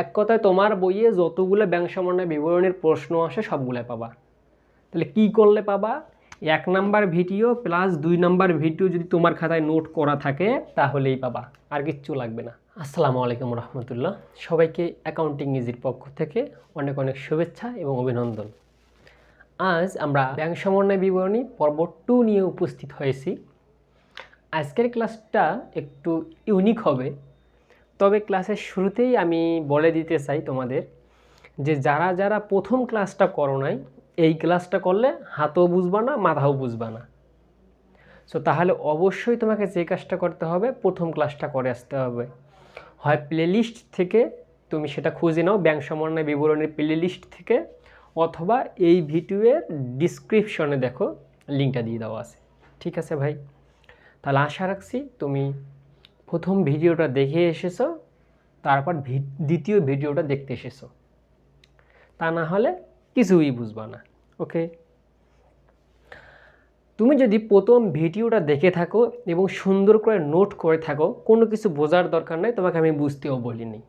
এক কথায় তোমার বইয়ে যতগুলো ব্যাংক সমন্বয় বিবরণীর প্রশ্ন আসে, সবগুলো পাবা। তাহলে কি করলে পাবা? এক নাম্বার ভিডিও প্লাস দুই নাম্বার ভিডিও যদি তোমার খাতায় নোট করা থাকে, তাহলেই পাবা। আর কিচ্ছু লাগবে না। আসসালামু আলাইকুম রহমতুল্লাহ। সবাইকে অ্যাকাউন্টিং ইজির পক্ষ থেকে অনেক অনেক শুভেচ্ছা এবং অভিনন্দন। আজ আমরা ব্যাংক সমন্বয় বিবরণী পর্ব টু নিয়ে উপস্থিত হয়েছি। আজকের ক্লাসটা একটু ইউনিক হবে। তবে ক্লাসের শুরুতেই আমি বলে দিতে চাই তোমাদের যে যারা যারা প্রথম ক্লাসটা করো নাই, এই ক্লাসটা করলে হাতও বুঝবা না, মাথাও বুঝবা না। সো তাহলে অবশ্যই তোমাকে যে কাজটা করতে হবে, প্রথম ক্লাসটা করে আসতে হবে। হয় প্লেলিস্ট থেকে তুমি সেটা খুঁজে নাও, ব্যাংক সমন্বয় বিবরণীর প্লেলিস্ট থেকে, অথবা এই ভিডিওয়ের ডিসক্রিপশনে দেখো লিঙ্কটা দিয়ে দেওয়া আছে। ঠিক আছে ভাই? তাহলে আশা রাখছি তুমি প্রথম ভিডিওটা দেখে এসেছ, তারপর দ্বিতীয় ভিডিওটা দেখতে এসেছ। তা না হলে কিছুই বুঝবা না, ওকে? তুমি যদি প্রথম ভিডিওটা দেখে থাকো এবং সুন্দর করে নোট করে থাকো, কোনো কিছু বোঝার দরকার নেই, তোমাকে আমি বুঝতেও বলিনি।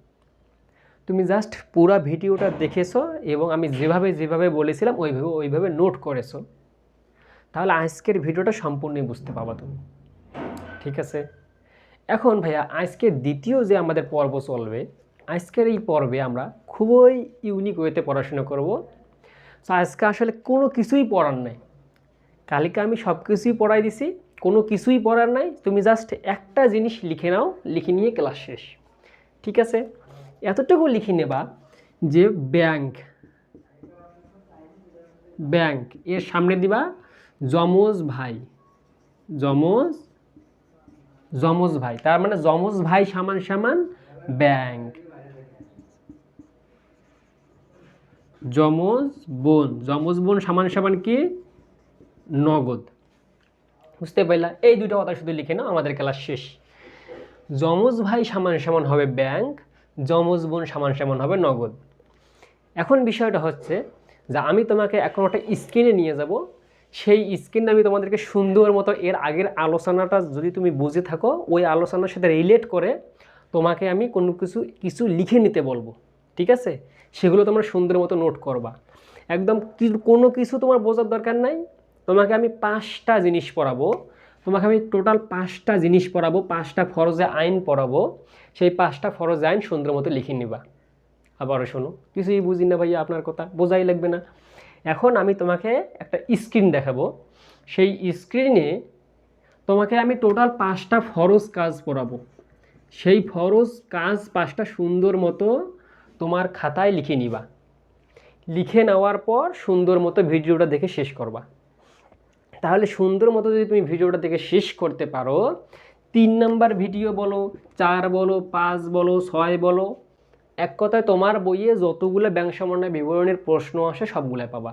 তুমি জাস্ট পুরা ভিডিওটা দেখেছ এবং আমি যেভাবে যেভাবে বলেছিলাম, ওইভাবে ওইভাবে নোট করেছ। তাহলে আজকের ভিডিওটা সম্পূর্ণই বুঝতে পাবা তুমি। ঠিক আছে? এখন ভাইয়া আজকে দ্বিতীয় যে আমাদের পর্ব চলবে, আজকের এই পর্বে আমরা খুবই ইউনিক ওয়েতে পড়াশোনা করব। তো আজকে আসলে কোনো কিছুই পড়ার নাই। কালকে আমি সব কিছুই পড়াই দিছি, কোনো কিছুই পড়ার নাই। তুমি জাস্ট একটা জিনিস লিখে নাও, লিখে নিয়ে ক্লাস শেষ। ঠিক আছে? এতটুকু লিখে নেবা যে ব্যাংক ব্যাংক, এর সামনে দিবা যমজ ভাই, যমজ যমজ ভাই। তার মানে যমজ ভাই সমান সমান ব্যাংক। যমজ বোন। যমজ বোন সমান সমান কি? নগদ। বুঝতে পারলা? এই দুটো কথা শুধু লিখে নাও, আমাদের ক্লাস শেষ। যমজ ভাই সমান সমান হবে ব্যাংক, যমজ বোন সমান সমান হবে নগদ। এখন বিষয়টা হচ্ছে যে আমি তোমাকে এখন একটা স্ক্রিনে নিয়ে যাব। সেই স্ক্রিনে আমি তোমাদেরকে সুন্দর মতো এর আগের আলোচনাটা যদি তুমি বুঝে থাকো, ওই আলোচনার সাথে রিলেট করে তোমাকে আমি কোনো কিছু কিছু লিখে নিতে বলব, ঠিক আছে? সেগুলো তোমরা সুন্দর মতো নোট করবা। একদম কোনো কিছু তোমার বোঝার দরকার নাই। তোমাকে আমি পাঁচটা জিনিস পড়াবো। তোমাকে আমি টোটাল পাঁচটা জিনিস পড়াবো, পাঁচটা ফরজে আইন পড়াবো। সেই পাঁচটা ফরজে আইন সুন্দর মতো লিখে নিবা। আবারও শোনো, কিছুই বুঝি না ভাইয়া আপনার কথা, বোঝাই লাগবে না। এখন আমি তোমাকে একটা স্ক্রিন দেখাবো। সেই স্ক্রিনে তোমাকে আমি টোটাল পাঁচটা ফরজ কাজ পড়াবো। সেই ফরজ কাজ পাঁচটা সুন্দর মতো তোমার খাতায় লিখে নিবা। লিখে নেওয়ার পর সুন্দর মতো ভিডিওটা দেখে শেষ করবা। তাহলে সুন্দর মতো যদি তুমি ভিডিওটা দেখে শেষ করতে পারো, তিন নাম্বার ভিডিও বলো, চার বলো, পাঁচ বলো, ছয় বলো এক কথায় তোমার বইয়ে যতগুলো ব্যাংক সমন্বয় বিবরণীর প্রশ্ন আসে সবগুলো পাবা।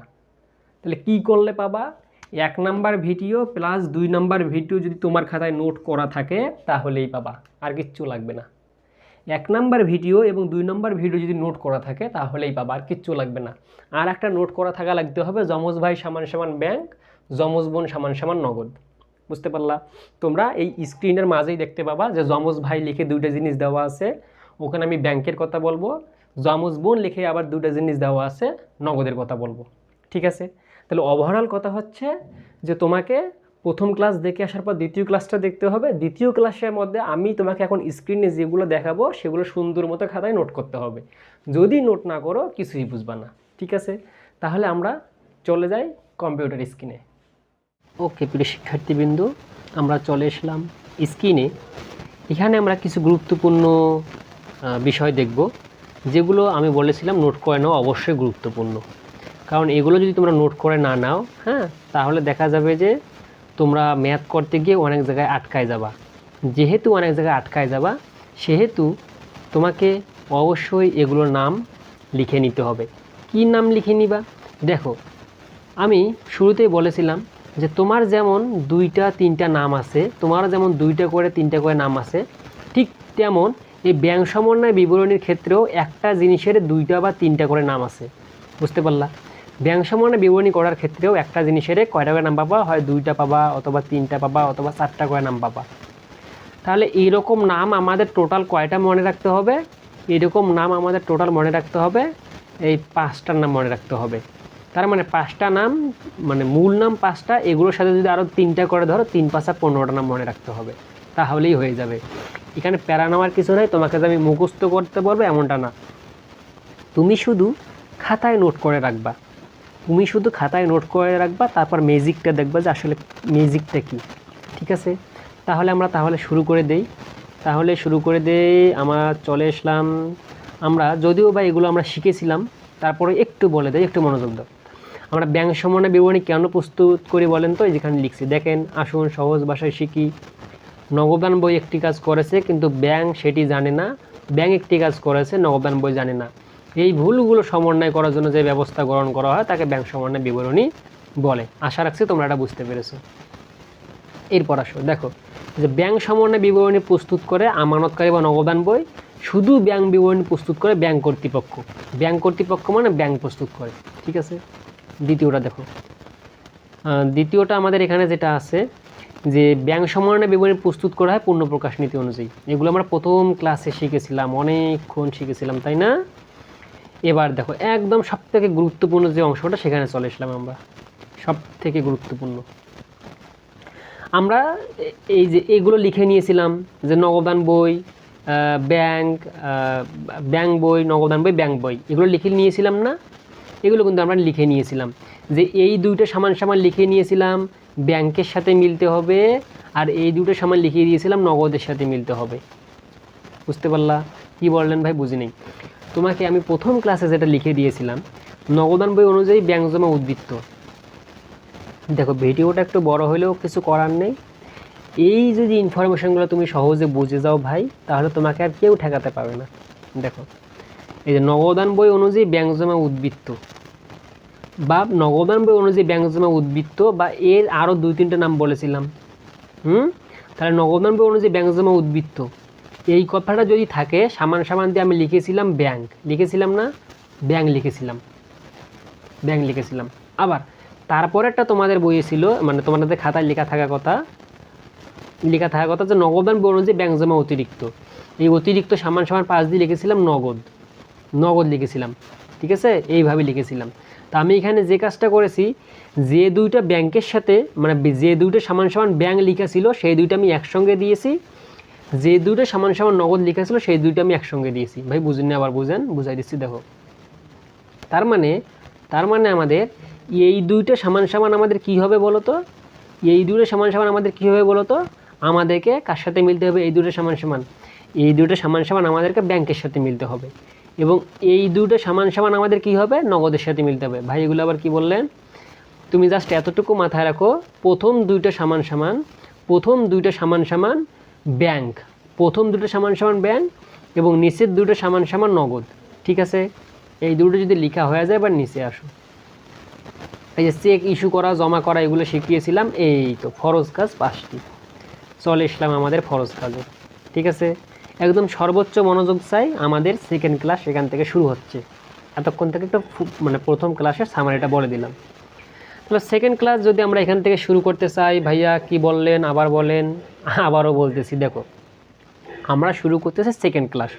তাহলে কি করলে পাবা? এক নাম্বার ভিডিও প্লাস দুই নাম্বার ভিডিও যদি তোমার খাতায় নোট করা থাকে, তাহলেই পাবা। আর কিচ্ছু লাগবে না। এক নাম্বার ভিডিও এবং দুই নাম্বার ভিডিও যদি নোট করা থাকে, তাহলেই পাবা। আর কিচ্ছু লাগবে না। আর একটা নোট করা থাকা লাগতে হবে, যমজ ভাই সমান সমান ব্যাংক, যমজ বোন সমান সমান নগদ। বুঝতে পারলা? তোমরা এই স্ক্রিনের মাঝেই দেখতে পাবা যে যমজ ভাই লিখে দুইটা জিনিস দেওয়া আছে। ওখানে আমি ব্যাংকের কথা বলব যমজ বোন লিখে আবার দুটা জিনিস দেওয়া আছে, নগদের কথা বলব। ঠিক আছে? তাহলে ওভারঅল কথা হচ্ছে যে তোমাকে প্রথম ক্লাস দেখে আসার পর দ্বিতীয় ক্লাসটা দেখতে হবে। দ্বিতীয় ক্লাসের মধ্যে আমি তোমাকে এখন স্ক্রিনে যেগুলো দেখাবো, সেগুলো সুন্দর মতো খাতায় নোট করতে হবে। যদি নোট না করো, কিছুই বুঝবা না। ঠিক আছে? তাহলে আমরা চলে যাই কম্পিউটার স্ক্রিনে ওকে প্রিয় শিক্ষার্থীবৃন্দু, আমরা চলে এসলাম স্ক্রিনে এখানে আমরা কিছু গুরুত্বপূর্ণ বিষয় দেখব। যেগুলো আমি বলেছিলাম নোট করে নেওয়া অবশ্যই গুরুত্বপূর্ণ। কারণ এগুলো যদি তোমরা নোট করে না নাও হ্যাঁ তাহলে দেখা যাবে যে তোমরা ম্যাথ করতে গিয়ে অনেক জায়গায় আটকায় যাবা। যেহেতু অনেক জায়গায় আটকায় যাবা, সেহেতু তোমাকে অবশ্যই এগুলোর নাম লিখে নিতে হবে। কি নাম লিখে নিবা? দেখো, আমি শুরুতেই বলেছিলাম যে তোমার যেমন দুইটা, তিনটা নাম আছে, তোমার যেমন দুইটা করে, তিনটা করে নাম আছে, ঠিক তেমন এই ব্যাংক সমন্বয় বিবরণীর ক্ষেত্রেও একটা জিনিসের দুইটা বা তিনটা করে নাম আছে। বুঝতে পারলা? ব্যাংক সমন্বয় বিবরণী করার ক্ষেত্রেও একটা জিনিসের কয়টা করে নাম পাবা? হয় দুইটা পাবা অথবা তিনটা পাবা অথবা চারটা করে নাম পাবা। তাহলে এইরকম নাম আমাদের টোটাল কয়টা মনে রাখতে হবে? এরকম নাম আমাদের টোটাল মনে রাখতে হবে। এই পাঁচটার নাম মনে রাখতে হবে। তার মানে পাঁচটা নাম মানে মূল নাম পাঁচটা, এগুলোর সাথে যদি আরও তিনটা করে ধরো, তিন পাঁচটা পনেরোটা নাম মনে রাখতে হবে। তাহলেই হয়ে যাবে। এখানে প্যারা নেওয়ার কিছু নাই, তোমাকে যে আমি মুখস্থ করতে পারব এমনটা না। তুমি শুধু খাতায় নোট করে রাখবা। তুমি শুধু খাতায় নোট করে রাখবা, তারপর ম্যাজিকটা দেখবা যে আসলে ম্যাজিকটা কী। ঠিক আছে? তাহলে আমরা তাহলে শুরু করে দেই। তাহলে শুরু করে দেই, আমরা চলে আসলাম আমরা, যদিও বা এগুলো আমরা শিখেছিলাম, তারপরে একটু বলে দেয় একটু মনোযোগ দাও। আমরা ব্যাংক সমন্বয় বিবরণী কেন প্রস্তুত করি বলেন তো? যেখানে লিখছি, দেখেন, আসুন, সহজ ভাষায় শিখি। নগদান বই একটি কাজ করেছে, কিন্তু ব্যাংক সেটি জানে না, ব্যাংক একটি কাজ করেছে, নগদান বই জানে না। এই ভুলগুলো সমন্বয় করার জন্য যে ব্যবস্থা গ্রহণ করা হয়, তাকে ব্যাংক সমন্বয় বিবরণী বলে। আশা রাখছি তোমরা এটা বুঝতে পেরেছ। এরপর আসো, দেখো, যে ব্যাংক সমন্বয় বিবরণী প্রস্তুত করে আমানতকারী বা নগদান বই, শুধু ব্যাংক বিবরণী প্রস্তুত করে ব্যাংক কর্তৃপক্ষ। ব্যাংক কর্তৃপক্ষ মানে ব্যাংক প্রস্তুত করে, ঠিক আছে? দ্বিতীয়টা দেখো। দ্বিতীয়টা আমাদের এখানে যেটা আছে যে ব্যাংক সমন্বয় বিবরণী প্রস্তুত করা হয় পূর্ণ প্রকাশ নীতি অনুযায়ী। এগুলো আমরা প্রথম ক্লাসে শিখেছিলাম, অনেকক্ষণ শিখেছিলাম, তাই না? এবার দেখো, একদম সব থেকে গুরুত্বপূর্ণ যে অংশটা, সেখানে চলে এসলাম আমরা। সব থেকে গুরুত্বপূর্ণ। আমরা এই যে এগুলো লিখে নিয়েছিলাম, যে নগদান বই ব্যাংক ব্যাংক বই, নগদান বই, ব্যাংক বই, এগুলো লিখে নিয়েছিলাম না? এগুলো কিন্তু আমরা লিখে নিয়েছিলাম। যে এই দুইটা সমান সমান লিখে নিয়েছিলাম ব্যাংকের সাথে মিলতে হবে আর এই দুটো সমান লিখিয়ে দিয়েছিলাম, নগদের সাথে মিলতে হবে। বুঝতে পারলা? কি বললেন ভাই বুঝি নেই। তোমাকে আমি প্রথম ক্লাসে যেটা লিখে দিয়েছিলাম নগদান বই অনুযায়ী ব্যাংক জমা উদ্বৃত্ত। দেখো, ভিডিওটা একটু বড় হলেও কিছু করার নেই। এই যদি ইনফরমেশনগুলো তুমি সহজে বুঝে যাও ভাই, তাহলে তোমাকে আর কেউ ঠেকাতে পারবে না। দেখো, এই যে নগদান বই অনুযায়ী ব্যাংক জমা উদ্বৃত্ত। বা নগদান বই অনুযায়ী ব্যাংক জমা উদ্বৃত্ত বা এর আরও দুই তিনটে নাম বলেছিলাম। হুম? তাহলে নগদান বই অনুযায়ী ব্যাংক জমা উদ্বৃত্ত। এই কথাটা যদি থাকে, সামান সামান দিয়ে আমি লিখেছিলাম ব্যাংক লিখেছিলাম না? ব্যাংক লিখেছিলাম। ব্যাংক লিখেছিলাম। আবার, তারপরেরটা তোমাদের বইয়ে ছিল মানে তোমাদের খাতায় লেখা থাকা কথা, লেখা থাকা কথা যে নগদান বই অনুযায়ী ব্যাংক জমা অতিরিক্ত। এই অতিরিক্ত সামান সামান পাঁচ দিয়ে লিখেছিলাম নগদ। নগদ লিখেছিলাম। ঠিক আছে? এইভাবে লিখেছিলাম। তা আমি এখানে যে কাজটা করেছি, যে দুইটা ব্যাংকের সাথে মানে যে দুইটা সমান সমান ব্যাংক লেখা ছিল, সেই দুইটা আমি একসঙ্গে দিয়েছি। যে দুইটা সমান সমান নগদ লেখা ছিল, সেই দুইটা আমি একসঙ্গে দিয়েছি। ভাই, বুঝেন আবার, বুঝেন? বুঝাই দিচ্ছি, দেখো। তার মানে তার মানে আমাদের এই দুইটা সমান সমান আমাদের কি হবে বলো তো? এই দুইটা সমান সমান আমাদের কি হবে বলো তো? আমাদেরকে কার সাথে মিলতে হবে? এই দুটো সমান সমান। এই দুটো সমান সমান আমাদেরকে ব্যাংকের সাথে মিলতে হবে। এবং এই দুটো সমান সমান আমাদের কি হবে? নগদের সাথে মিলতে হবে। ভাই, এগুলো আবার কি বললেন? তুমি জাস্ট এতটুকু মাথায় রাখো, প্রথম দুইটা সমান সমান, প্রথম দুইটা সমান সমান ব্যাংক প্রথম দুটো সমান সমান ব্যাংক এবং নিচের দুটো সমান সমান নগদ, ঠিক আছে? এই দুটো যদি লেখা হয়ে যায়, এবার নিচে আসো। এই যে চেক ইস্যু করা, জমা করা, এগুলো শিখিয়েছিলাম, এই তো, ফরজ কাজ পাঁচটি। চলে এসলাম আমাদের ফরজ কাজে, ঠিক আছে? একদম সর্বোচ্চ মনোযোগ চাই আমাদের সেকেন্ড ক্লাস এখান থেকে শুরু হচ্ছে। এতক্ষণ থেকে একটু মানে প্রথম ক্লাসের সামারিটা বলে দিলাম। তাহলে সেকেন্ড ক্লাস যদি আমরা এখান থেকে শুরু করতে চাই, ভাইয়া কি বললেন, আবার বলেন, আবারও বলতেছি, দেখো। আমরা শুরু করতেছি সেকেন্ড ক্লাস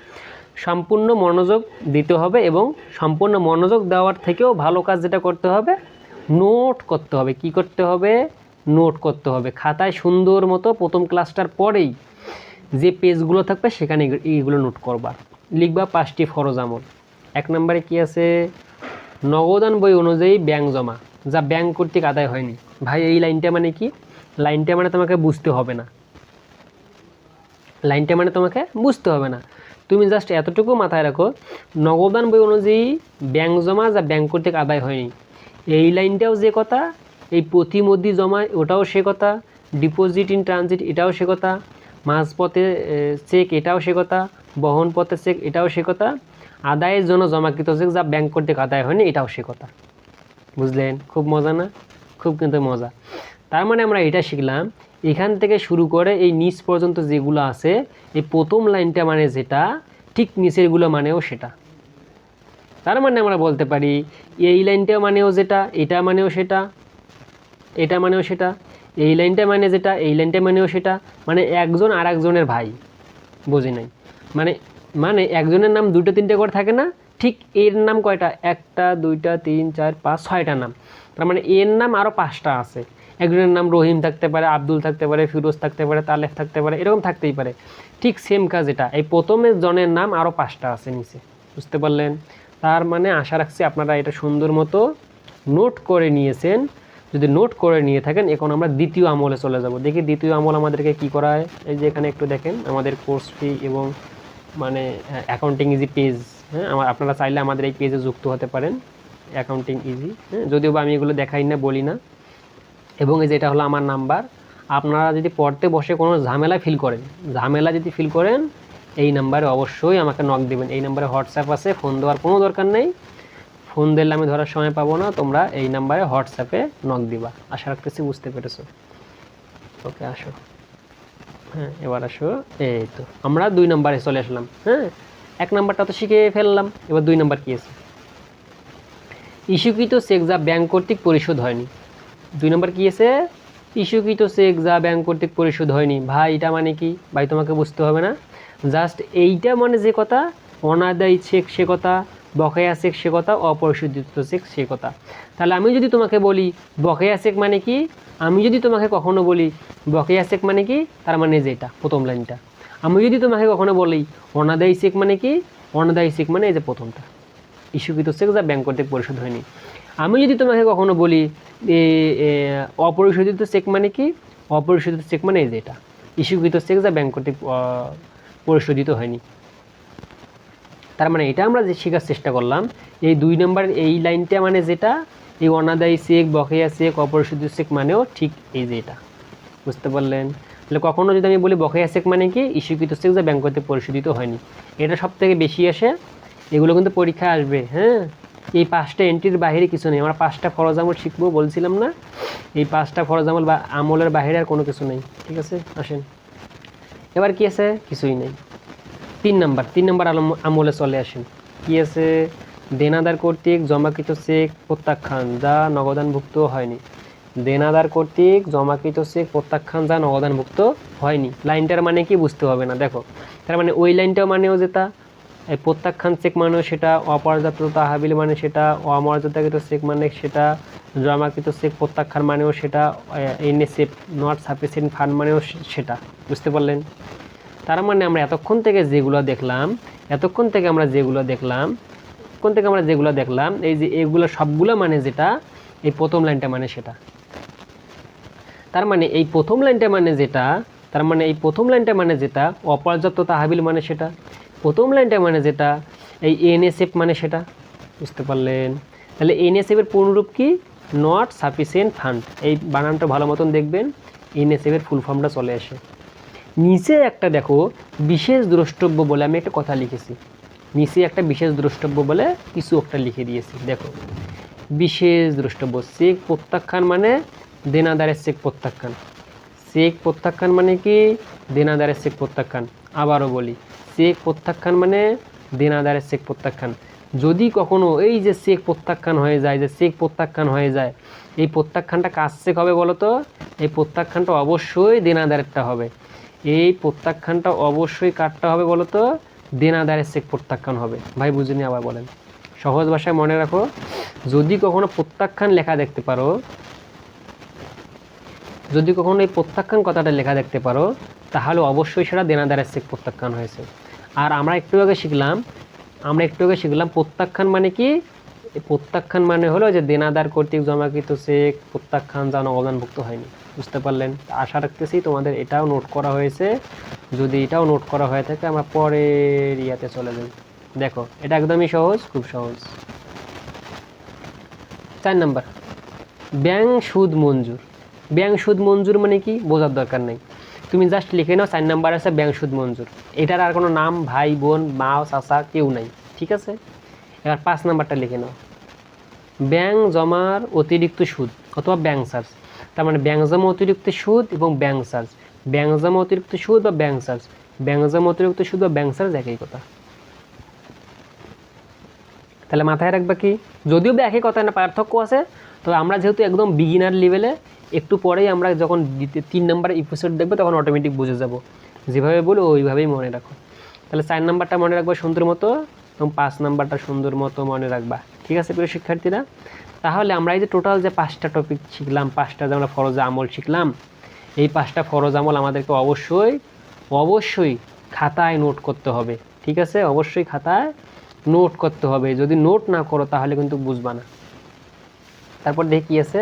সম্পূর্ণ মনোযোগ দিতে হবে এবং সম্পূর্ণ মনোযোগ দেওয়ার থেকেও ভালো কাজ যেটা করতে হবে নোট করতে হবে। কি করতে হবে? নোট করতে হবে। খাতায় সুন্দর মতো প্রথম ক্লাসটার পরেই যে পেজগুলো থাকবে সেখানে এইগুলো নোট করবা। লিখবা পাঁচটি ফরজ আমল। এক নম্বরে কি আছে? নগদান বই অনুযায়ী ব্যাংক জমা, যা ব্যাংক কর্তৃক আদায় হয়নি। ভাই, এই লাইনটা মানে কি? লাইনটা মানে তোমাকে বুঝতে হবে না। লাইনটা মানে তোমাকে বুঝতে হবে না। তুমি জাস্ট এতটুকু মাথায় রাখো, নগদান বই অনুযায়ী ব্যাংক জমা, যা ব্যাংক কর্তৃক আদায় হয়নি। এই লাইনটাও যে কথা, এই প্রতিমধ্যি জমা, ওটাও সে কথা, ডিপোজিট ইন ট্রানজিট, এটাও সে কথা। মাঝপথে চেক এটাও সে কথা বহন পথে চেক এটাও সে কথা, আদায়ের জন্য জমাকৃত চেক যা ব্যাংক কর্তৃক আদায় হয়নি, এটাও সে কথা। বুঝলেন? খুব মজা না? খুব কিন্তু মজা। তার মানে আমরা এটা শিখলাম, এখান থেকে শুরু করে এই নিচ পর্যন্ত যেগুলো আছে, এই প্রথম লাইনটা মানে যেটা, ঠিক নিচেরগুলো মানেও সেটা। তার মানে আমরা বলতে পারি, এই লাইনটা মানেও যেটা, এটা মানেও সেটা, এটা মানেও সেটা। এই লাইনটা মানে যেটা, এই লাইনটা মানেও সেটা। মানে একজন আর একজনের ভাই, বুঝি নাই? মানে মানে একজনের নাম দুটো তিনটে করে থাকে না, ঠিক এর নাম কয়টা? একটা, দুইটা, তিন, চার, পাঁচ, ছয়টা নাম। তার মানে এর নাম আরও পাঁচটা আছে। একজনের নাম রহিম থাকতে পারে, আব্দুল থাকতে পারে, ফিরোজ থাকতে পারে তালেফ থাকতে পারে, এরকম থাকতেই পারে। ঠিক সেম কাজ এটা। এই প্রথমের জনের নাম আরও পাঁচটা আছে নিচে। বুঝতে পারলেন? তার মানে আশা রাখছি আপনারা এটা সুন্দর মতো নোট করে নিয়েছেন। যদি নোট করে নিয়ে থাকেন, এখন আমরা দ্বিতীয় আমলে চলে যাব। দেখি দ্বিতীয় আমল আমাদেরকে কি করা হয়। এই যে এখানে একটু দেখেন, আমাদের কোর্স ফি এবং মানে অ্যাকাউন্টিং ইজি পেজ হ্যাঁ আমার আপনারা চাইলে আমাদের এই পেজে যুক্ত হতে পারেন। অ্যাকাউন্টিং ইজি হ্যাঁ যদিও বা আমি এগুলো দেখাই না, বলি না। এবং এই যে এটা হলো আমার নাম্বার আপনারা যদি পড়তে বসে কোনো ঝামেলা ফিল করেন, ঝামেলা যদি ফিল করেন, এই নাম্বারে অবশ্যই আমাকে নক দেবেন। এই নাম্বারে হোয়াটসঅ্যাপ আছে ফোন দেওয়ার কোনো দরকার নেই। ফোন দিলে আমি ধরার সময় পাবো না, তোমরা এই নাম্বারে হোয়াটসঅ্যাপে নক দিবা। আশা রাখতেছি বুঝতে পেরেছ। ওকে আসো। হ্যাঁ এবার আসো। এই তো, আমরা দুই নাম্বারে চলে আসলাম। হ্যাঁ এক নাম্বারটা তো শিখে ফেললাম, এবার দুই নাম্বার কী আছে? ইস্যুকৃত চেক যা ব্যাংক কর্তৃক পরিশোধ হয়নি। দুই নম্বর কী আছে? ইস্যুকৃত চেক যা ব্যাংক কর্তৃক পরিশোধ হয়নি। ভাই, এটা মানে কি? ভাই, তোমাকে বুঝতে হবে না। জাস্ট এইটা মানে যে কথা, অনাদায়ী চেক সে কথা বকেয়া চেক সে কথা, অপরিশোধিত চেক সে কথা। তাহলে আমি যদি তোমাকে বলি, বকেয়া চেক মানে কি? আমি যদি তোমাকে কখনো বলি, বকেয়া চেক মানে কি? তার মানে যেটা, প্রথম লাইনটা। আমি যদি তোমাকে কখনো বলি, অনাদায়ী চেক মানে কি? অনাদায়ী চেক মানে এই যে প্রথমটা। ইস্যুকৃত চেক যা ব্যাংক কর্তৃক পরিশোধ হয়নি। আমি যদি তোমাকে কখনো বলি অপরিশোধিত চেক মানে কি? অপরিশোধিত চেক মানে এই যে এটা ইস্যুকৃত চেক যা ব্যাংক কর্তৃক পরিশোধিত হয়নি। তার মানে এটা আমরা যে শেখার চেষ্টা করলাম, এই দুই নম্বর এই লাইনটা মানে যেটা, এই অনাদায়ী চেক, বকেয়া চেক, অপরিশোধিত চেক মানেও ঠিক এই যে এটা। বুঝতে পারলেন? তাহলে কখনো যদি আমি বলি বকেয়া চেক মানে কি, ইস্যুকৃত চেক যা ব্যাংক কর্তৃক পরিশোধিত হয়নি। এটা সব থেকে বেশি আসে, এগুলো কিন্তু পরীক্ষা আসবে হ্যাঁ? এই পাঁচটা এন্ট্রির বাইরে কিছু নেই। আমরা পাঁচটা ফরজ আমল শিখব, বলছিলাম না? এই পাঁচটা ফরজ আমল বা আমলের বাইরে আর কোনো কিছু নেই। ঠিক আছে? আসেন। এবার কি আছে? কিছুই নেই। তিন নাম্বার তিন নাম্বার আমলে চলে আসেন। কি আছে? দেনাদার কর্তৃক জমাকৃত চেক প্রত্যাখ্যান, যা নগদানভুক্ত হয়নি। দেনাদার কর্তৃক জমাকৃত চেক প্রত্যাখ্যান, যা নগদানভুক্ত হয়নি। লাইনটার মানে কি বুঝতে হবে না, দেখো। তার মানে ওই লাইনটাও মানেও যেটা এই প্রত্যাখ্যান চেক মানেও সেটা অপর্যাপ্ত তাহাবিল মানে সেটা, অমর্যাদাকৃত চেক মানে সেটা, জমাকৃত চেক প্রত্যাখ্যান মানেও সেটা এনএসএফ নট সাফিসিয়েন্ট ফান্ড মানেও সেটা। বুঝতে পারলেন? তার মানে আমরা এতক্ষণ থেকে যেগুলো দেখলাম, এতক্ষণ থেকে আমরা যেগুলো দেখলাম কোন থেকে আমরা যেগুলো দেখলাম, এই যে এগুলো সবগুলো মানে যেটা, এই প্রথম লাইনটা মানে সেটা। তার মানে এই প্রথম লাইনটা মানে যেটা, তার মানে এই প্রথম লাইনটা মানে যেটা, অপর্যাপ্ত তাহাবিল মানে সেটা, প্রথম লাইনটা মানে যেটা, এই এনএসএফ মানে সেটা, বুঝতে পারলেন? তাহলে এনএসএফ এর পূর্ণরূপ কি? নট সাফিসিয়েন্ট ফান্ড এই বানানটা ভালো মতন দেখবেন, এনএসএফ এর ফুল ফর্মটা চলে আসে। নিচে একটা দেখো বিশেষ দ্রষ্টব্য বলে আমি একটা কথা লিখেছি। নিচে একটা বিশেষ দ্রষ্টব্য বলে কিছু একটা লিখে দিয়েছি, দেখো। বিশেষ দ্রষ্টব্য, চেক প্রত্যাখ্যান মানে দেনাদারের চেক প্রত্যাখ্যান। চেক প্রত্যাখ্যান মানে কি? দেনাদারের চেক প্রত্যাখ্যান। আবারও বলি, চেক প্রত্যাখ্যান মানে দেনাদারের চেক প্রত্যাখ্যান। যদি কখনো এই যে চেক প্রত্যাখ্যান হয়ে যায়, যে চেক প্রত্যাখ্যান হয়ে যায়, এই প্রত্যাখ্যানটা কাজ চেক হবে বলো তো? এই প্রত্যাখ্যানটা অবশ্যই দেনাদারেরটা হবে। এই প্রত্যাখ্যানটা অবশ্যই কাটতে হবে বলো তো দেনাদারের চেক প্রত্যাখ্যান হবে। ভাই বুঝিনি আবার বলেন। সহজ ভাষায় মনে রাখো, যদি কখনো প্রত্যাখ্যান লেখা দেখতে পারো, যদি কখনো এই প্রত্যাখ্যান কথাটা লেখা দেখতে পারো, তাহলে অবশ্যই সেটা দেনাদারের চেক প্রত্যাখ্যান হয়েছে। আর আমরা একটু আগে শিখলাম, আমরা একটু আগে শিখলাম প্রত্যাখ্যান মানে কি? প্রত্যাখ্যান মানে হলো যে দেনাদার কর্তৃক জমাকৃত চেক প্রত্যাখ্যান যেন অবদানভুক্ত হয়নি। বুঝতে পারলেন? আশা রাখতেছি তোমাদের এটাও নোট করা হয়েছে। যদি এটাও নোট করা হয়ে থাকে, আমরা পরের ইয়াতে চলে যাই। দেখো, এটা একদমই সহজ, খুব সহজ। চার নাম্বার। ব্যাংক সুদ মঞ্জুর। ব্যাংক সুদ মঞ্জুর মানে কি? বোঝার দরকার নেই। তুমি জাস্ট লিখে নাও, চার নাম্বার আছে ব্যাংক সুদ মঞ্জুর। এটার আর কোনো নাম, ভাই, বোন, মা, চাচা, কেউ নাই। ঠিক আছে? এবার পাঁচ নাম্বারটা লিখে নাও। ব্যাংক জমার অতিরিক্ত সুদ অথবা ব্যাংক চার্জ তার মানে ব্যাংক জমা অতিরিক্ত সুদ এবং ব্যাংক চার্জ ব্যাংক জমা অতিরিক্ত সুদ বা ব্যাংক চার্জ ব্যাংক জমা অতিরিক্ত সুদ বা ব্যাংক চার্জ একই কথা। তাহলে মাথায় রাখবা কি? যদিও একই কথা না, পার্থক্য আছে, তবে আমরা যেহেতু একদম বিগিনার লেভেলে একটু পরেই আমরা যখন তিন নম্বর এপিসোড দেখব, তখন অটোমেটিক বুঝে যাব। যেভাবে বলো, ওইভাবেই মনে রাখো। তাহলে চার নাম্বারটা মনে রাখব সুন্দর মতো। এবং পাঁচ নাম্বারটা সুন্দর মতো মনে রাখবা। ঠিক আছে প্রিয় শিক্ষার্থীরা? তাহলে আমরা এই যে টোটাল যে পাঁচটা টপিক শিখলাম, পাঁচটা যে আমরা ফরজ আমল শিখলাম, এই পাঁচটা ফরজ আমল আমাদেরকে অবশ্যই অবশ্যই খাতায় নোট করতে হবে। ঠিক আছে? অবশ্যই খাতায় নোট করতে হবে। যদি নোট না করো তাহলে কিন্তু বুঝবা না। তারপর দেখি আছে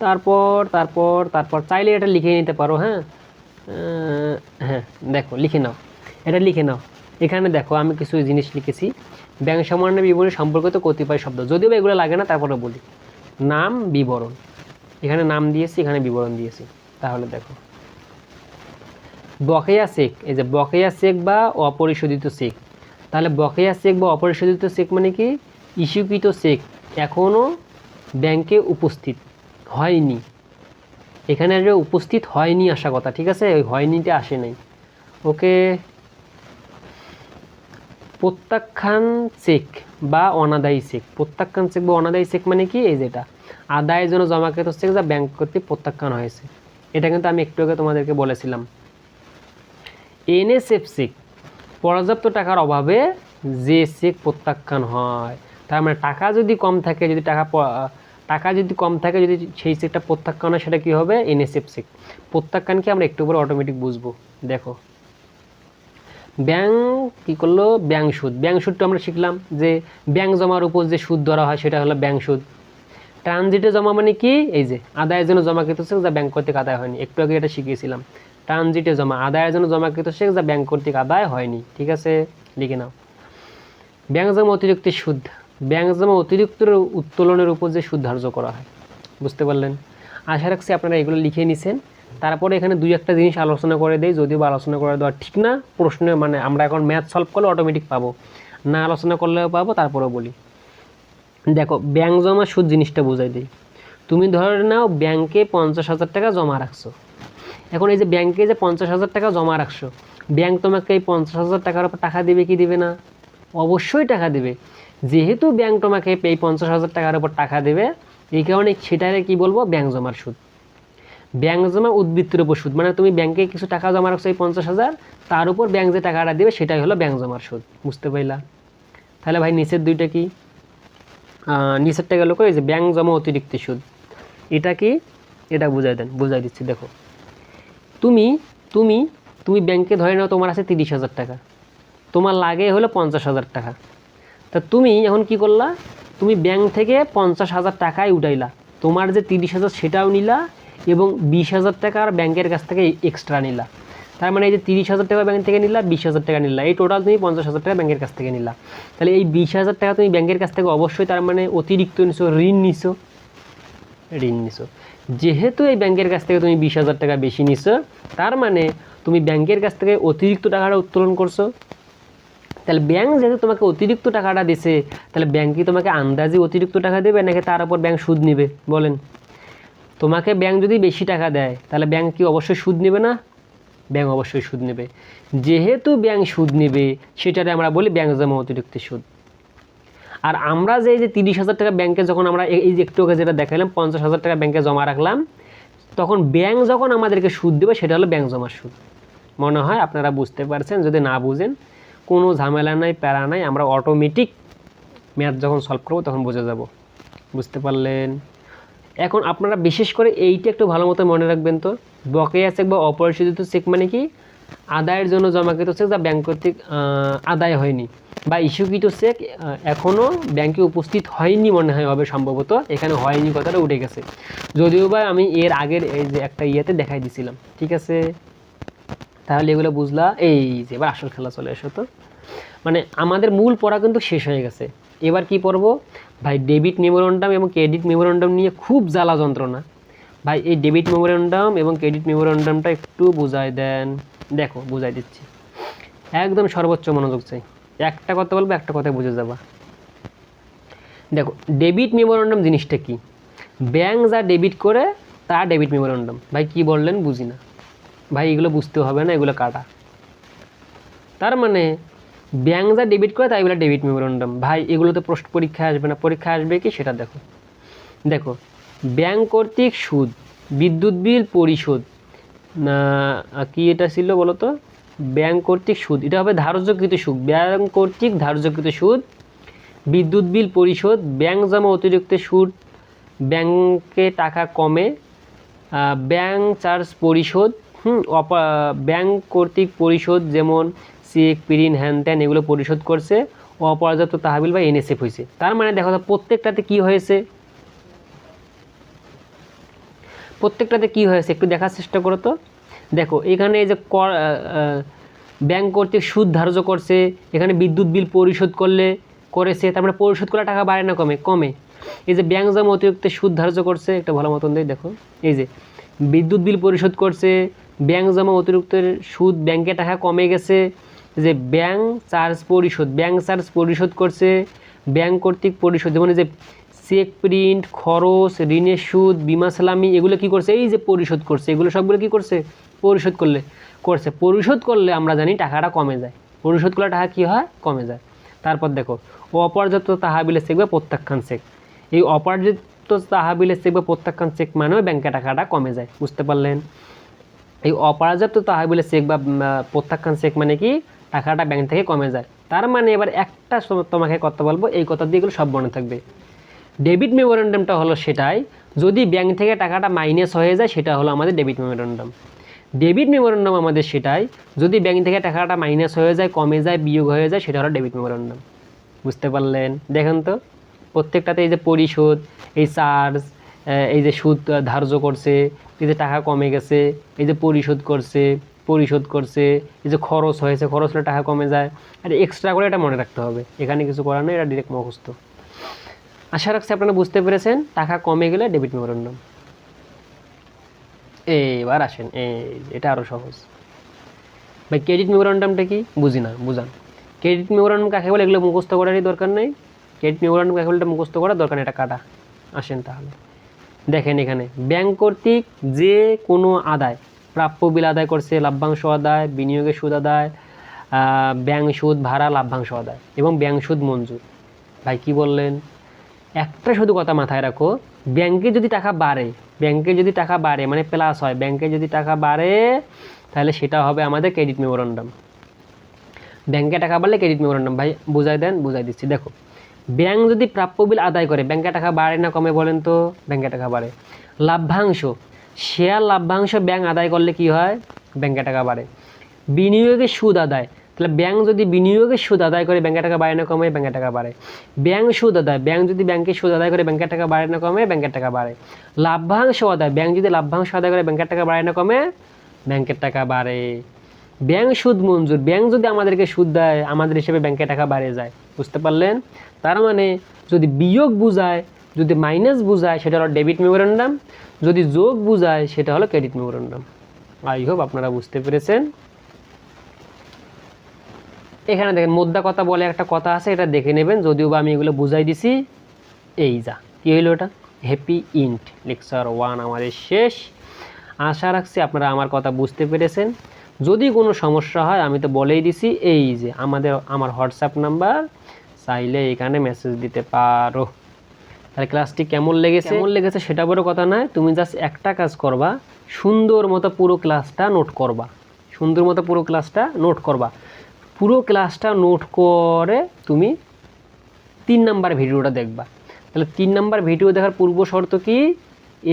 তারপর তারপর তারপর চাইলে এটা লিখে নিতে পারো হ্যাঁ? হ্যাঁ দেখো, লিখে নাও। এটা লিখে নাও। এখানে দেখো, আমি কিছু জিনিস লিখেছি। ব্যাংক সামান্য বিবরণী সম্পর্কিত কতিপয় শব্দ। যদিও এগুলো লাগে না, তারপরে বলি। নাম, বিবরণ। এখানে নাম দিয়েছি, এখানে বিবরণ দিয়েছি। তাহলে দেখো। বকেয়া চেক এই যে বকেয়া চেক বা অপরিশোধিত চেক তাহলে বকেয়া চেক বা অপরিশোধিত চেক মানে কি? ইস্যুকৃত চেক এখনও ব্যাংকে উপস্থিত। হয়নি। এখানে আসবে উপস্থিত হয়নি আসা কথা, ঠিক আছে? ওই হয়নিতে আসে নাই। ওকে, প্রত্যাখ্যান চেক বা অনাদায়ী চেক প্রত্যাখ্যান চেক বা অনাদায়ী চেক মানে কি? এই যেটা আদায়ের জন্য জমাকৃত চেক যা ব্যাংক কর্তৃক প্রত্যাখ্যান হয়েছে। এটা কিন্তু আমি একটু আগে তোমাদেরকে বলেছিলাম। এনএসএফ চেক পর্যাপ্ত টাকার অভাবে যে চেক প্রত্যাখ্যান হয়, তার মানে টাকা যদি কম থাকে, যদি টাকা টাকা যদি কম থাকে, যদি সেই চেকটা প্রত্যাখ্যান হয়, সেটা কী হবে? এনএসএফ চেক প্রত্যাখ্যানকে আমরা একটু পরে অটোমেটিক বুঝব। দেখো। ব্যাংক কী করল? ব্যাংক সুদ। ব্যাংক সুদটা আমরা শিখলাম যে ব্যাংক জমার উপর যে সুদ ধরা হয়, সেটা হলো ব্যাংক সুদ। ট্রানজিটে জমা মানে কি? এই যে, আদায়ের জন্য জমাকৃত চেক যা ব্যাংক কর্তৃক আদায় হয়নি। একটু আগে এটা শিখিয়েছিলাম। ট্রানজিটে জমা, আদায়ের জন্য জমাকৃত চেক যা ব্যাংক কর্তৃক আদায় হয়নি। ঠিক আছে? লিখে নাও। ব্যাংক জমা অতিরিক্ত সুদ। ব্যাংক জমা অতিরিক্ত উত্তোলনের উপর যে সুদ ধার্য করা হয়। বুঝতে পারলেন? আশা রাখছি আপনারা এগুলো লিখে নিছেন। তারপরে এখানে দুই একটা জিনিস আলোচনা করে দেয় যদিও বা আলোচনা করে দেওয়া ঠিক না, প্রশ্নে মানে আমরা এখন ম্যাথ সলভ করলে অটোমেটিক পাবো। না আলোচনা করলেও পাবো, তারপরেও বলি। দেখো, ব্যাংক জমা সুদ জিনিসটা বোঝাই দিই। তুমি ধরে নাও ব্যাংকে পঞ্চাশ হাজার টাকা জমা রাখছো। এখন এই যে ব্যাংকে যে পঞ্চাশ হাজার টাকা জমা রাখছো, ব্যাংক তোমাকে এই পঞ্চাশ হাজার টাকার উপর টাকা দেবে কি দেবে না? অবশ্যই টাকা দেবে। যেহেতু ব্যাংক তোমাকে এই পঞ্চাশ হাজার টাকার উপর টাকা দেবে, এই কারণে সেটারে কি বলব? ব্যাংক জমার সুদ। ব্যাংক জমা উদ্বৃত্তের উপর সুদ। মানে তুমি ব্যাংকে কিছু টাকা জমা রাখছো এই পঞ্চাশ হাজার, তার উপর ব্যাংক যে টাকাটা দেবে সেটাই হলো ব্যাংক জমার সুদ। বুঝতে পারলা তাহলে ভাই নিচের দুইটা কি? নিচেরটা গেল কই? যে ব্যাংক জমা অতিরিক্ত সুদ। এটা কি? এটা বুঝাই দেন, বুঝাই দিচ্ছি, দেখো। তুমি তুমি তুমি ব্যাংকে ধরে নাও তোমার আছে তিরিশ হাজার টাকা। তোমার লাগে হলো পঞ্চাশ হাজার টাকা। তা তুমি এখন কি করলা? তুমি ব্যাংক থেকে পঞ্চাশ হাজার টাকাই উঠাইলা। তোমার যে তিরিশ হাজার সেটাও নিলা এবং বিশ হাজার টাকা আর ব্যাংকের কাছ থেকে এক্সট্রা নিলা। তার মানে এই যে তিরিশ হাজার টাকা ব্যাংক থেকে নিলা, বিশ হাজার টাকা নিলা। এই টোটাল তুমি পঞ্চাশ হাজার টাকা ব্যাংকের কাছ থেকে নিলা। তাহলে এই বিশ হাজার টাকা তুমি ব্যাংকের কাছ থেকে অবশ্যই তার মানে অতিরিক্ত নিছো, ঋণ নিছো। ঋণ নিছো। যেহেতু এই ব্যাংকের কাছ থেকে তুমি বিশ হাজার টাকা বেশি নিছো, তার মানে তুমি ব্যাংকের কাছ থেকে অতিরিক্ত টাকাটা উত্তোলন করছ। তাহলে ব্যাংক যেহেতু তোমাকে অতিরিক্ত টাকাটা দিছে, তাহলে ব্যাংক কি তোমাকে আন্দাজে অতিরিক্ত টাকা দেবে নাকি তার উপর ব্যাংক সুদ নেবে? বলেন। তোমাকে ব্যাংক যদি বেশি টাকা দেয়, তাহলে ব্যাংক কি অবশ্যই সুদ নেবে না? ব্যাংক অবশ্যই সুদ নেবে। যেহেতু ব্যাংক সুদ নেবে, সেটারে আমরা বলি ব্যাংক জমা অতিরিক্ত সুদ। আর আমরা যে যে তিরিশ হাজার টাকা ব্যাংকে যখন আমরা এই- এই যে একটু আগে যেটা দেখালাম পঞ্চাশ হাজার টাকা ব্যাংকে জমা রাখলাম, তখন ব্যাংক যখন আমাদেরকে সুদ দেবে, সেটা হলো ব্যাংক জমার সুদ। মনে হয় আপনারা বুঝতে পারছেন, যদি না বুঝেন কোনো ঝামেলা নাই, প্যারা নাই, আমরা অটোমেটিক ম্যাথ যখন সলভ করব তখন বোঝা যাব। বুঝতে পারলেন? এখন আপনারা বিশেষ করে এইটা একটু ভালো মতো মনে রাখবেন তো। বকেয়া চেক বা অপরিশোধিত চেক মানে কি? আদায়ের জন্য জমাকৃত চেক যা ব্যাংক কর্তৃক আদায় হয়নি বা ইস্যুকৃত চেক এখনও ব্যাংকে উপস্থিত হয়নি মনে হয় হবে সম্ভবত। এখানে হয়নি কথাটা উঠে গেছে। যদিও বা আমি এর আগের এই যে একটা ইয়েতে দেখাই দিছিলাম। ঠিক আছে? তাহলে এগুলো বুঝলা, এই যে এবার আসল খেলা চলে এসো তো। মানে আমাদের মূল পড়া কিন্তু শেষ হয়ে গেছে। এবার কি পড়ব? ভাই ডেবিট মেমোরেন্ডাম এবং ক্রেডিট মেমোরেন্ডাম নিয়ে খুব জ্বালা যন্ত্রণা। ভাই, এই ডেবিট মেমোরেন্ডাম এবং ক্রেডিট মেমোরেন্ডামটা একটু বুঝাই দেন। দেখো বুঝাই দিচ্ছি। একদম সর্বোচ্চ মনোযোগ চাই। একটা কথা বলব, একটা কথায় বুঝে যাবা। দেখো ডেবিট মেমোরেন্ডাম জিনিসটা কি? ব্যাংক যা ডেবিট করে, তা ডেবিট মেমোরেন্ডাম ভাই, কি বললেন বুঝি না ভাই, এগুলো বুঝতে হবে না, এগুলো কাটা তার মানে ব্যাংক যা ডেবিট করে, তাই এগুলো ডেবিট মেমোরেন্ডাম ভাই, এগুলো তো প্রশ্ন পরীক্ষায় আসবে না। পরীক্ষায় আসবে কি? সেটা দেখো। দেখো ব্যাংক কর্তৃক সুদ, বিদ্যুৎ বিল পরিশোধ, না কি এটা ছিল বলো তো ব্যাংক কর্তৃক সুদ, এটা হবে ধার্যকৃত সুদ। ব্যাংক কর্তৃক ধার্যকৃত সুদ, বিদ্যুৎ বিল পরিশোধ ব্যাংক জমা অতিরিক্ত সুদ ব্যাংকে টাকা কমে ব্যাংক চার্জ পরিশোধ হুম ব্যাংক কর্তৃক পরিশোধ যেমন চেক, পিরিন হ্যান ত্যান এগুলো পরিশোধ করছে অপর্যাপ্ত তাহবিল বা এনএসএফ হয়েছে। তার মানে দেখা তো, প্রত্যেকটাতে কি হয়েছে? প্রত্যেকটাতে কি হয়েছে? একটু দেখার চেষ্টা করো তো। দেখো, এখানে এই যে কর ব্যাংক কর্তৃক সুদ ধার্য করছে, এখানে বিদ্যুৎ বিল পরিশোধ করলে, করেছে তারপরে পরিশোধ করা টাকা বাড়ে না কমে কমে। এই যে ব্যাংক জমা অতিরিক্ত সুদ ধার্য করছে, একটা ভালো মতন দিয়ে দেখো। এই যে বিদ্যুৎ বিল পরিশোধ করছে ব্যাংক জমা অতিরিক্ত সুদ ব্যাংকে টাকা কমে গেছে। যে ব্যাংক চার্জ পরিশোধ, ব্যাংক চার্জ পরিশোধ করছে, ব্যাংক কর্তৃক পরিশোধ এই যে চেক প্রিন্ট, খরচ, ঋণের সুদ, বিমা সালামি, এগুলো কি করছে? এই যে পরিশোধ করছে, এগুলো সবগুলো কি করছে? পরিশোধ করলে, করছে। পরিশোধ করলে আমরা জানি টাকাটা কমে যায়। পরিশোধ করলে টাকা কী হয়? কমে যায়। তারপর দেখো অপর্যাপ্ত তাহাবিলের চেক বা প্রত্যাখ্যান চেক। এই অপর্যাপ্ত তাহাবিলের চেক বা প্রত্যাখ্যান চেক মানেও ব্যাংকে টাকাটা কমে যায়। বুঝতে পারলেন? এই অপর্যাপ্ত তহবিলের চেক বা প্রত্যাখ্যান চেক মানে কি? টাকাটা ব্যাংক থেকে কমে যায়। তার মানে এবার একটা তোমাকে কথা বলব, এই কথা দিয়ে এগুলো সব মনে থাকবে। ডেবিট মেমোরেন্ডামটা হলো সেটাই, যদি ব্যাংক থেকে টাকাটা মাইনাস হয়ে যায়, সেটা হলো আমাদের ডেবিট মেমোরেন্ডাম। ডেবিট মেমোরেন্ডাম আমাদের সেটাই, যদি ব্যাংক থেকে টাকাটা মাইনাস হয়ে যায়, কমে যায়, বিয়োগ হয়ে যায়, সেটা হলো ডেবিট মেমোরেন্ডাম। বুঝতে পারলেন? দেখেন তো, প্রত্যেকটাতে এই যে পরিশোধ, এই চার্জ এই যে সুদ ধার্য করছে এই যে টাকা কমে গেছে, এই যে পরিশোধ করছে পরিশোধ করছে, এই যে খরচ হয়েছে, খরচ হলে টাকা কমে যায়। আর এক্সট্রা করে এটা মনে রাখতে হবে। এখানে কিছু করার নেই, এটা ডিরেক্ট মুখস্থ। আশা রাখছি আপনারা বুঝতে পেরেছেন, টাকা কমে গেলে ডেবিট মেমোরেন্ডাম এবার আসেন এটা আরও সহজ। ভাই ক্রেডিট মেমোরেন্ডামটা কি? বুঝি না, বুঝান। ক্রেডিট মেমোরেন্ডাম কাকে বলে? এগুলো মুখস্থ করারই দরকার নেই। ক্রেডিট মেমোরেন্ডাম কাকে বলে? এটা মুখস্থ করার দরকার নেই, এটা কাটা। আসেন তাহলে। দেখেন এখানে, ব্যাংক কর্তৃক যে কোনো আদায়, প্রাপ্য বিল আদায় করছে, লাভ্যাংশ আদায়, বিনিয়োগের সুদ আদায় ব্যাংক সুদ ভাড়া, লাভ্যাংশ আদায় এবং ব্যাংক সুদ মঞ্জুর। ভাই, কি বললেন? একটা শুধু কথা মাথায় রাখো, ব্যাংকে যদি টাকা বাড়ে, ব্যাংকে যদি টাকা বাড়ে মানে প্লাস হয়, ব্যাংকে যদি টাকা বাড়ে, তাহলে সেটা হবে আমাদের ক্রেডিট মেমোরেন্ডাম ব্যাংকে টাকা বাড়লে ক্রেডিট মেমোরেন্ডাম ভাই, বুঝাই দেন, বুঝাই দিচ্ছি। দেখো ব্যাংক যদি প্রাপ্য বিল আদায় করে ব্যাংকে টাকা বাড়ে না কমে বলেন তো ব্যাংকে টাকা বাড়ে লাভ্যাংশ শেয়ার লাভ্যাংশ ব্যাংক আদায় করলে কি হয় ব্যাংকে টাকা বাড়ে বিনিয়োগের সুদ আদায় তাহলে ব্যাংক যদি বিনিয়োগের সুদ আদায় করে ব্যাংকে টাকা বাড়ে না কমে ব্যাংকের টাকা বাড়ে ব্যাংক সুদ আদায় ব্যাংক যদি ব্যাংকের সুদ আদায় করে ব্যাংকের টাকা বাড়ে না কমে ব্যাংকের টাকা বাড়ে লাভ্যাংশ আদায় ব্যাংক যদি লাভ্যাংশ আদায় করে ব্যাংকের টাকা বাড়ে না কমে ব্যাংকের টাকা বাড়ে ব্যাংক সুদ মঞ্জুর ব্যাংক যদি আমাদেরকে সুদ দেয় আমাদের হিসেবে ব্যাংকে টাকা বাড়ে যায় বুঝতে পারলেন তার মানে যদি বিয়োগ বুঝায়, যদি মাইনাস বুঝায়, সেটা হলো ডেবিট মেমোরেন্ডাম যদি যোগ বুঝায়, সেটা হলো ক্রেডিট মেমোরেন্ডাম আই হোপ আপনারা বুঝতে পেরেছেন। এখানে দেখেন, মোদ্দা কথা বলে একটা কথা আছে, এটা দেখে নেবেন, যদিও বা আমি এগুলো বুঝাই দিছি। এই যা, কী হইল ওটা হ্যাপি ইন্ট লেকচার ওয়ান আমাদের শেষ। আশা রাখছি আপনারা আমার কথা বুঝতে পেরেছেন। যদি কোনো সমস্যা হয়, আমি তো বলেই দিছি, এই যে আমাদের, আমার হোয়াটসঅ্যাপ নাম্বার চাইলে এখানে মেসেজ দিতে পারো। তাহলে ক্লাসটি কেমন লেগেছে? কেমন লেগেছে সেটা বড় কথা নয়, তুমি জাস্ট একটা কাজ করবা, সুন্দর মতো পুরো ক্লাসটা নোট করবা। সুন্দর মতো পুরো ক্লাসটা নোট করবা। পুরো ক্লাসটা নোট করে তুমি তিন নাম্বার ভিডিওটা দেখবা। তাহলে তিন নাম্বার ভিডিও দেখার পূর্ব শর্ত কি?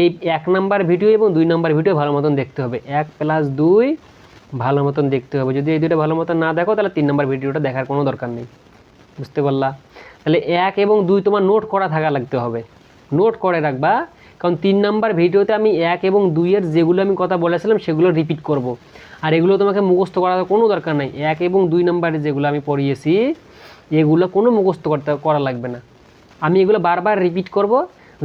এই এক নাম্বার ভিডিও এবং দুই নাম্বার ভিডিও ভালো মতন দেখতে হবে। এক প্লাস দুই ভালো মতন দেখতে হবে। যদি এই দুটো ভালো মতন না দেখো, তাহলে তিন নাম্বার ভিডিওটা দেখার কোনো দরকার নেই। বুঝতে পারলা? তাহলে এক এবং দুই তোমার নোট করা থাকা লাগতে হবে। নোট করে রাখবা, কারণ তিন নাম্বার ভিডিওতে আমি এক এবং দুইয়ের যেগুলো আমি কথা বলেছিলাম, সেগুলো রিপিট করব। আর এগুলো তোমাকে মুখস্থ করার কোনো দরকার নাই। এক এবং দুই নাম্বারে যেগুলো আমি পড়িয়েছি, এগুলো কোনো মুখস্থ করতে, করা লাগবে না। আমি এগুলো বারবার রিপিট করব।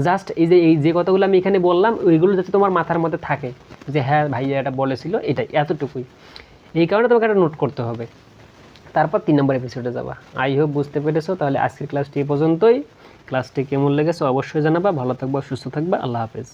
জাস্ট এই যে এই যে কথাগুলো আমি এখানে বললাম, ওইগুলো যাতে তোমার মাথার মধ্যে থাকে। যে হ্যাঁ ভাইয়া এটা বলেছিল, এটাই, এতটুকুই। এই কারণে তোমাকে একটা নোট করতে হবে। তারপর তিন নম্বর এপিসোডে যাবা। আই হোপ বুঝতে পেরেছ, তাহলে আজকের ক্লাসটি এ পর্যন্তই। ক্লাসটি কেমন লেগেছে অবশ্যই জানাবা, ভালো থাকবা, সুস্থ থাকবা, আল্লাহ হাফেজ।